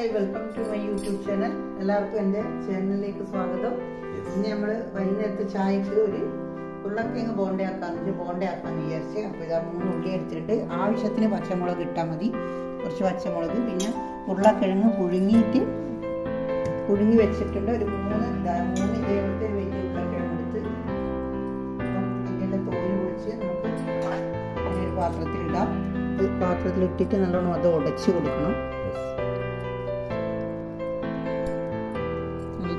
Hi welcome to my YouTube channel എല്ലാവർക്കും എന്റെ ചാനലിലേക്ക് സ്വാഗതം. ഇന്ന് നമ്മൾ വൈകുന്നേരത്തെ ചായക്ക് ഒരു ഉരുളക്കിഴങ്ങ് ബോണ്ടയാക്കാന്ന് ബോണ്ടയാക്കാന്ന് വിചാരിച്ച് അപ്പോൾ ഇതാ മൂന്ന് ഉള്ളി എടുത്തിട്ട് ആവശ്യത്തിന് പച്ചമുളക് ഇട്ടാൽ മതി. കുറച്ച് പച്ചമുളക് പിന്നെ ഉരുളക്കിഴങ്ങ് പുഴുങ്ങിയിട്ട് പുഴുങ്ങി വെച്ചിട്ടുണ്ട്. ഒരു മൂന്ന് മൂന്ന് ഇതേപോലത്തെ ഒരു വലിയ ഉരുളക്കിഴങ്ങ് എടുത്ത് അപ്പം ഇതിന്റെ തോൽ പൊളിച്ച് നമുക്ക് ഒരു പാത്രത്തിലിടാം. പാത്രത്തിലിട്ടിട്ട് നല്ലോണം അത് ഉടച്ച് കൊടുക്കണം.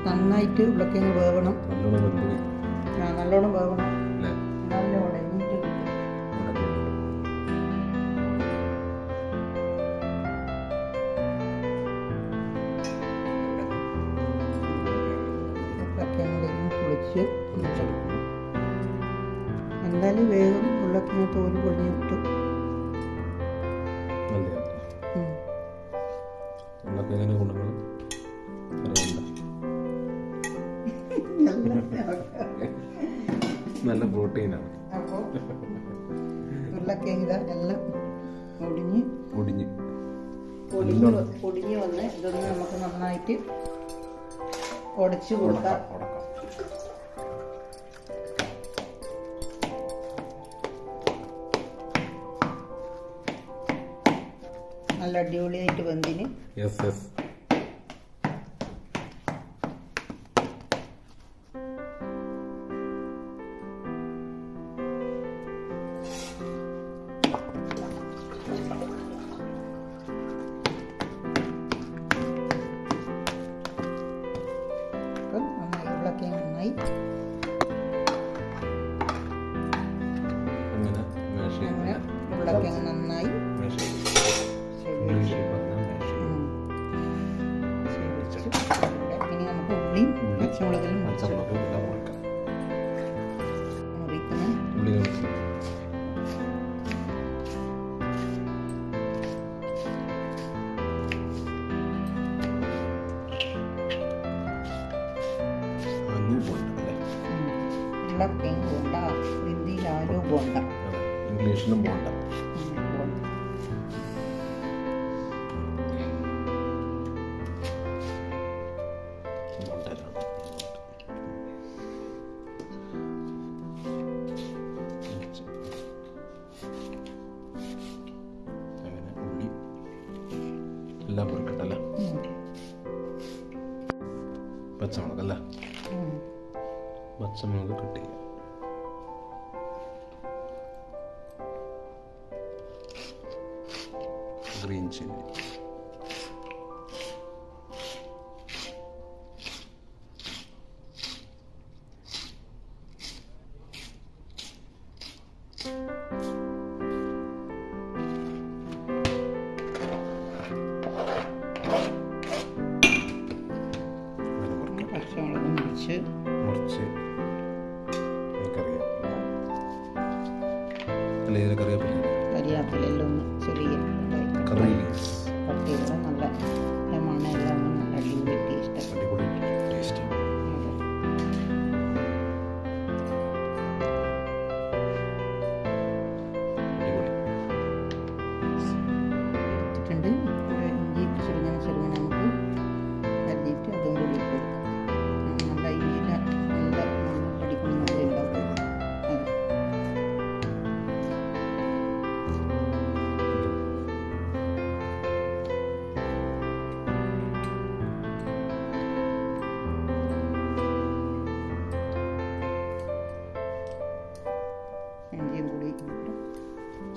നന്നായിട്ട് ഉരുളക്കിഴങ്ങ് വേവണം. നല്ലോണം വെന്തുപോയി ആ, നല്ലോണം വേവണം. നല്ല ഉടഞ്ഞിട്ട് എന്തായാലും വേഗം ഉരുളക്കിഴങ്ങ് തോൽ പൊളിഞ്ഞ് പ്രോട്ടീനാണ്. അപ്പോൾ ഉരുളക്കിഴങ്ങ് ഇതാ എല്ലാം ഒടിഞ്ഞ് ഒടിഞ്ഞ് പൊടിഞ്ഞ് വന്ന് ഇതൊന്ന് നമുക്ക് നന്നായിട്ട് ഉടച്ചു കൊടുക്കാം. നല്ല അടിപൊളിയായിട്ട് വെന്തിന്. യെസ് യെസ് അങ്ങനെ അങ്ങനെ ഉരുളക്കിഴങ്ങ് പോണ്ട ഇംഗ്ലീഷിലും പോണ്ട. എല്ലാം പൊറുക്കട്ടല്ലേ. പച്ചമുളക് അല്ലേ പച്ചമുളക് കട്ട് mention it.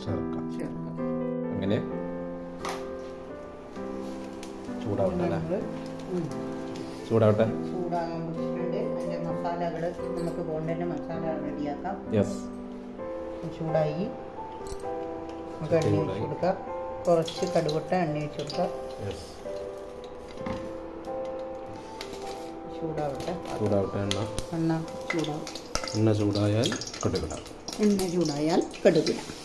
ചേർക്കാം. അങ്ങനെ ചൂടാവട്ടെ ചൂടാവട്ടെ. മസാലകൾ നമുക്ക് ബോണ്ടന്റെ മസാല റെഡിയാക്കാം. യെസ് ചൂടായി. നമുക്ക് എണ്ണ ഒഴിച്ച് കൊടുക്കാം. കുറച്ച് കടുവട്ട എണ്ണ ഒഴിച്ച് കൊടുക്കാം. യെസ് ചൂടാവട്ടെ. ചൂടാവട്ടെ എണ്ണ. എണ്ണ ചൂടാവും. എണ്ണ ചൂടായാൽ കടുകിടാം. എണ്ണ ചൂടായാൽ കടുകിട.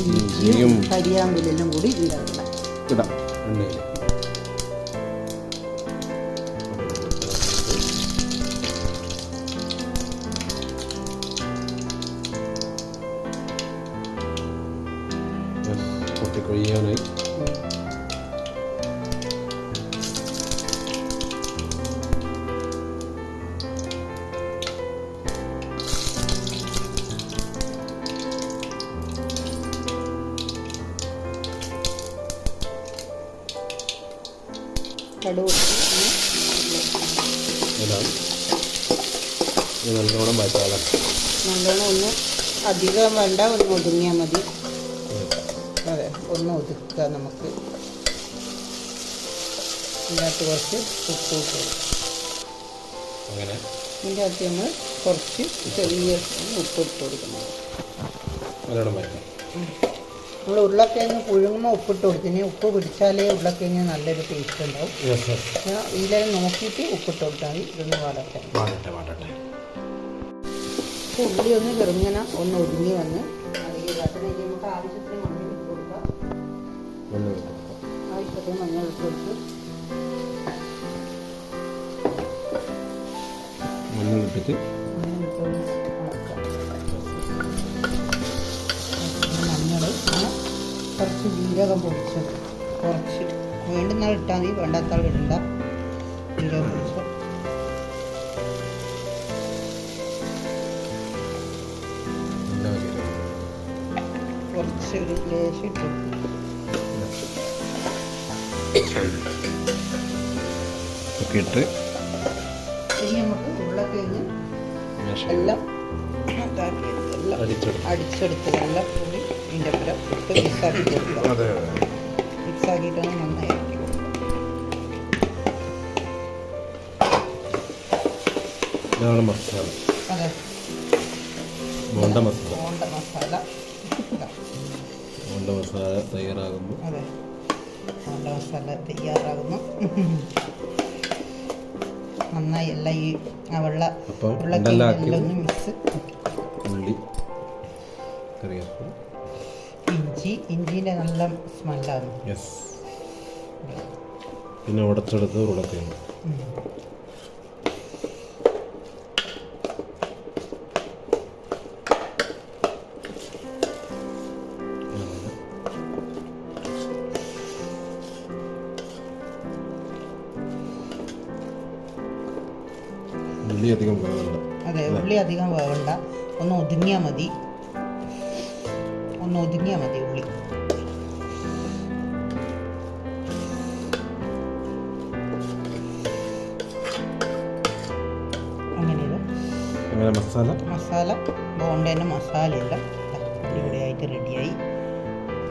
ഇഞ്ചിയും കരിയാമ്പിലെല്ലാം കൂടി ഉണ്ടാക്കണം ഇടാം. എണ്ണയിൽ പൊട്ടിക്കൊഴിയാനായി. നല്ലോണം ഒന്ന് അധികം വേണ്ട ഒന്ന് ഒതുങ്ങിയാൽ മതി. അതെ ഒന്ന് ഒതുക്കുക നമുക്ക്. ഇതിനകത്ത് കുറച്ച് ഉപ്പ്. അങ്ങനെ. ഇതിന്റെ അകത്ത് നമ്മൾ കുറച്ച് ചെറിയ ഉപ്പ് ഇട്ട് കൊടുക്കുന്നത് നമ്മൾ ഉരുളക്കിഴങ്ങ് പുഴുങ്ങുമ്പോൾ ഉപ്പിട്ട് കൊടുത്തിന് ഉപ്പ് പിടിച്ചാലേ ഉരുളക്കിഴങ്ങ് നല്ലൊരു ടേസ്റ്റ് ഉണ്ടാവും. ഇതിൽ നോക്കിയിട്ട് ഉപ്പിട്ട് കൊടുത്താൽ മതി. ഇതൊന്ന് വാടട്ടെ. വാടട്ടെ വാടട്ടെ. അപ്പോൾ ഉള്ളി ഒന്ന് ചെറുങ്ങനെ ഒന്ന് ഒതുങ്ങി വന്ന്. അതിലേക്ക് നമുക്ക് ആവശ്യത്തിന് മഞ്ഞൾ ഇട്ട് കൊടുക്കാം. ആവശ്യത്തിന് മഞ്ഞൾ ഇട്ട് കൊടുത്ത്. മഞ്ഞൾ കുറച്ച് ജീരകം പൊടിച്ചത്. കുറച്ച് വേണ്ടുന്ന ആൾ ഇട്ടാൽ മതി വേണ്ടാത്താൾ ഇടണ്ട. ജീരകം പൊടിച്ചത് കുറച്ച് ഒരു ലേശം ഇട്ടു. ഇട്ട്. ഇനി നമുക്ക് ഉരുളക്കിഴങ്ങ് എല്ലാം എല്ലാം അടിച്ചെടുത്ത്. എല്ലാം കൂടി ഇതിന്റെ പുറം ഇട്ട് മിക്സാക്കി കൊടുക്കുക. മിക്സാക്കിയിട്ടൊന്ന് നന്നായി ഇതാണ് മസാല. അതെ. ബോണ്ട മസാല. ബോണ്ട മസാല. ബോണ്ട മസാല തയ്യാറാകുമ്പോൾ അതെ. നല്ല മസാല തയ്യാറാകുന്നു. നന്നായി എല്ലാം ഈ ആ വെള്ള അപ്പം ഉരുളക്കിഴങ്ങെല്ലാം മിക്സ്. ഉള്ളി കറിവേപ്പില. ഇഞ്ചി ഇഞ്ചിന്റെ നല്ല സ്മെല്ലാണ്. യെസ് പിന്നെ ഉടച്ചെടുത്ത് ഉരുളക്കിഴങ്ങ്. ഒന്ന് ഒതുങ്ങിയാൽ മതി ഉള്ളി. അങ്ങനെ മസാല? മസാല? ബോണ്ടേന്റെ മസാലയെല്ലാം അടിപൊളിയായിട്ട് റെഡിയായി.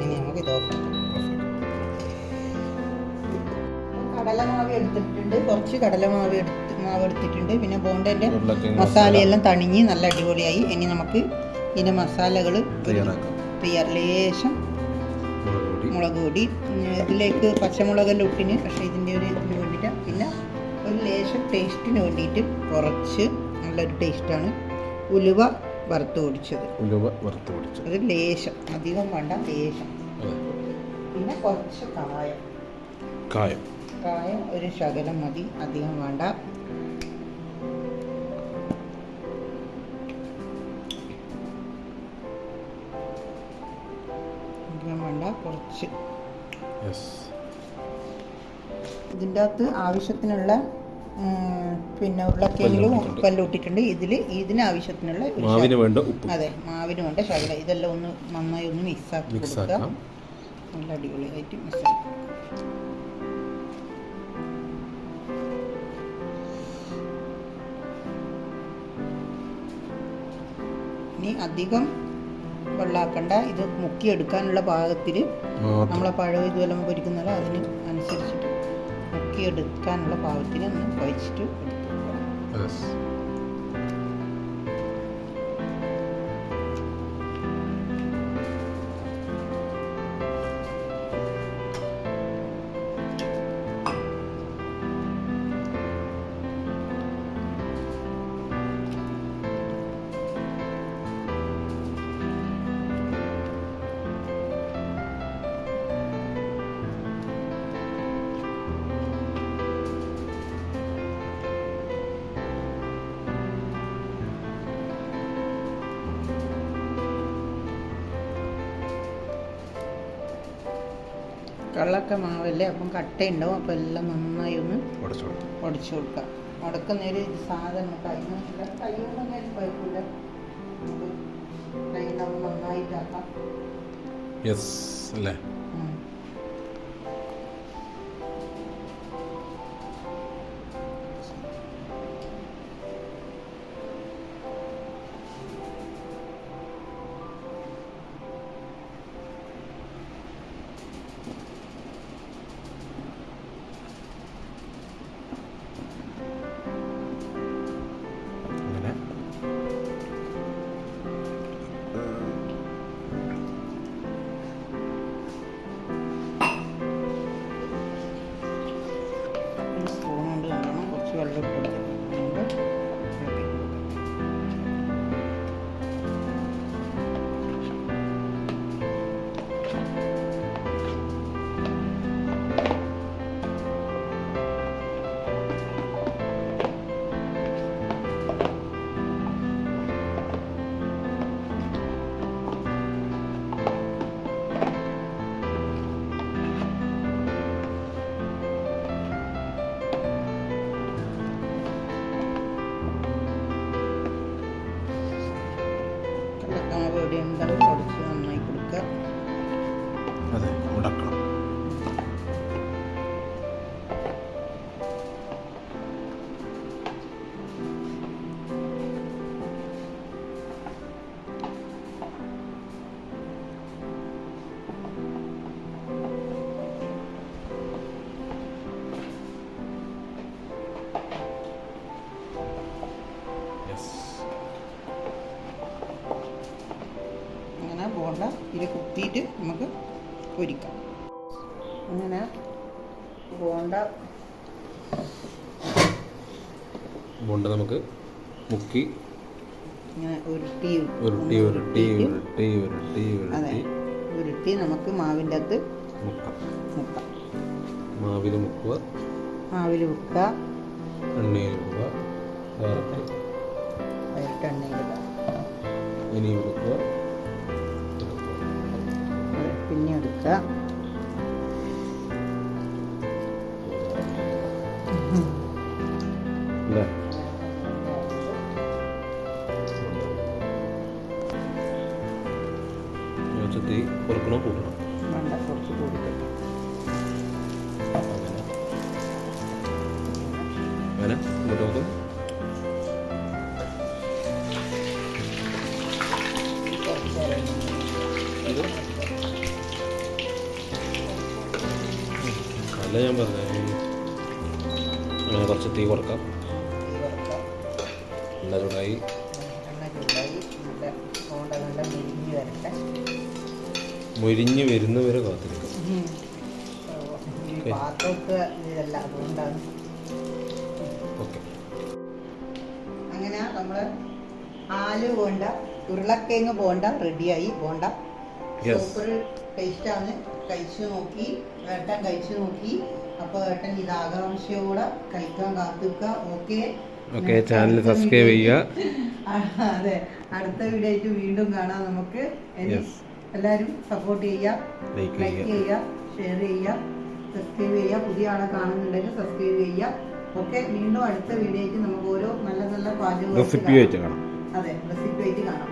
ഇനി നമുക്ക് ഇത് കടലമാവ് എടുത്തിട്ടുണ്ട്. കുറച്ച് കടലമാവ് എടുത്ത് മാവ് എടുത്തിട്ടുണ്ട്. പിന്നെ ബോണ്ടേന്റെ മസാലയെല്ലാം തണിഞ്ഞ് നല്ല അടിപൊളിയായി. ഇനി നമുക്ക് ഇതിന്റെ മസാലകൾ തയ്യാറാക്കാം. തയ്യാർ ലേശം മുളക് പൊടി മുളക് പൊടി ഇതിലേക്ക് പച്ചമുളകിന്റെ ഉപ്പിന് പക്ഷേ ഇതിന്റെ ഒരു ഇതിന് വേണ്ടിയിട്ട്. പിന്നെ ഒരു ലേശം ടേസ്റ്റിന് വേണ്ടിയിട്ട് കുറച്ച് നല്ലൊരു ടേസ്റ്റാണ് ഉലുവ വറുത്ത് പൊടിച്ചത്. ഉലുവ വറുത്ത് പൊടിച്ചത്. അത് ലേശം. അധികം വേണ്ട ലേശം. പിന്നെ കുറച്ച് കായം. കായം. കായം ഒരു ശകലം മതി. അധികം വേണ്ട. കുറച്ച്. ഇതിന്റെ അകത്ത് ആവശ്യത്തിനുള്ള പിന്നെ ഉരുളക്കിഴങ്ങും. ഉപ്പെല്ലാം ഇട്ടിട്ടുണ്ട് ഇതിൽ ഇതിന് ആവശ്യത്തിനുള്ള മാവിന് വേണ്ട ഉപ്പ്. അതെ മാവിന് വേണ്ട ശകലം. ഇതെല്ലാം ഒന്ന് നന്നായി ഒന്ന് മിക്സ് ആക്കി കൊടുക്കാം കൊടുക്കുക. നല്ല അടിപൊളിയായിട്ട് മിക്സ് ആക്കി. ഇനി അധികം വെള്ളാക്കണ്ട ഇത് മുക്കിയെടുക്കാനുള്ള പാകത്തിൽ നമ്മളെ പഴം ഇതുവെല്ലാം പൊരിക്കുന്നല്ലോ അതിന് അനുസരിച്ചിട്ട് മുക്കിയെടുക്കാനുള്ള പാകത്തിന് ഒന്ന് കുഴച്ചിട്ട് എടുത്ത് കള്ളക്ക മാവല്ലേ അപ്പം കട്ടയുണ്ടാവും അപ്പം എല്ലാം നന്നായി ഒന്ന് ഉടച്ചു കൊടുക്കാം. ഉടച്ചു കൊടുക്കാം. ഉടക്കുന്നൊരു സാധനം കൈ കൈ കൊണ്ടൊന്നും കുഴപ്പമില്ല കൈ നന്നായിട്ടാക്കാം യെസ് അല്ലേ? Thank you. കള്ളക്കമാവ് എവിടെ ഉണ്ടാവും കുറച്ച് നന്നായി കൊടുക്കുക ഇത് നമുക്ക് പൊരിക്കാം അങ്ങനെ ബോണ്ട. ബോണ്ട നമുക്ക് മുക്കി. ഇങ്ങനെ ഉരുട്ടി ഉരുട്ടി ഉരുട്ടി. ഉരുട്ടി ഉരുട്ടി അതെ. ഉരുട്ടി നമുക്ക് മാവിന്റെ അകത്ത് മുക്കാം. മുക്കാം. മാവിൽ മുക്കുക. മാവിൽ മുക്കുക എണ്ണയിൽ മുക്കുക ഡയറക്റ്റ് വൈകിട്ട് എണ്ണയിൽ ഇനി മുക്കുക പിന്നെ എടുക്കുക കുറക്കണോ കൂട്ടണം? വേണ്ട കുറച്ച് കൊടുക്കട്ടെ. ചൂടായി. ചൂടായി. നല്ല ബോണ്ട മുരിഞ്ഞ് വരുന്നവരെ കാത്തിരിക്കും. അങ്ങനെ നമ്മൾ ആലു പോണ്ട ഉരുളക്കിഴങ്ങ് പോണ്ട റെഡിയായി പോണ്ട. സൂപ്പർ ടേസ്റ്റാണ് കഴിച്ചു നോക്കി ഏട്ടൻ കഴിച്ചു നോക്കി. അപ്പോൾ ഏട്ടൻ ഇത് ആകാംക്ഷയോടെ കഴിക്കാൻ കാത്തിക്കുക ഓക്കെ. ഓക്കെ ചാനൽ സബ്സ്ക്രൈബ് ചെയ്യുക. അതെ. അടുത്ത വീഡിയോ ആയിട്ട് വീണ്ടും കാണാം നമുക്ക്. എല്ലാവരും സപ്പോർട്ട് ചെയ്യുക. ലൈക്ക് ചെയ്യുക. ഷെയർ ചെയ്യുക സബ്സ്ക്രൈബ് ചെയ്യുക. പുതിയ ആളെ കാണുന്നുണ്ടെങ്കിൽ സബ്സ്ക്രൈബ് ചെയ്യുക. ഓക്കെ വീണ്ടും അടുത്ത വീഡിയോ ആയിട്ട് നമുക്ക് ഓരോ നല്ല നല്ല പാചകം റെസിപ്പി കാണാം. അതെ റെസിപ്പി ആയിട്ട് കാണാം.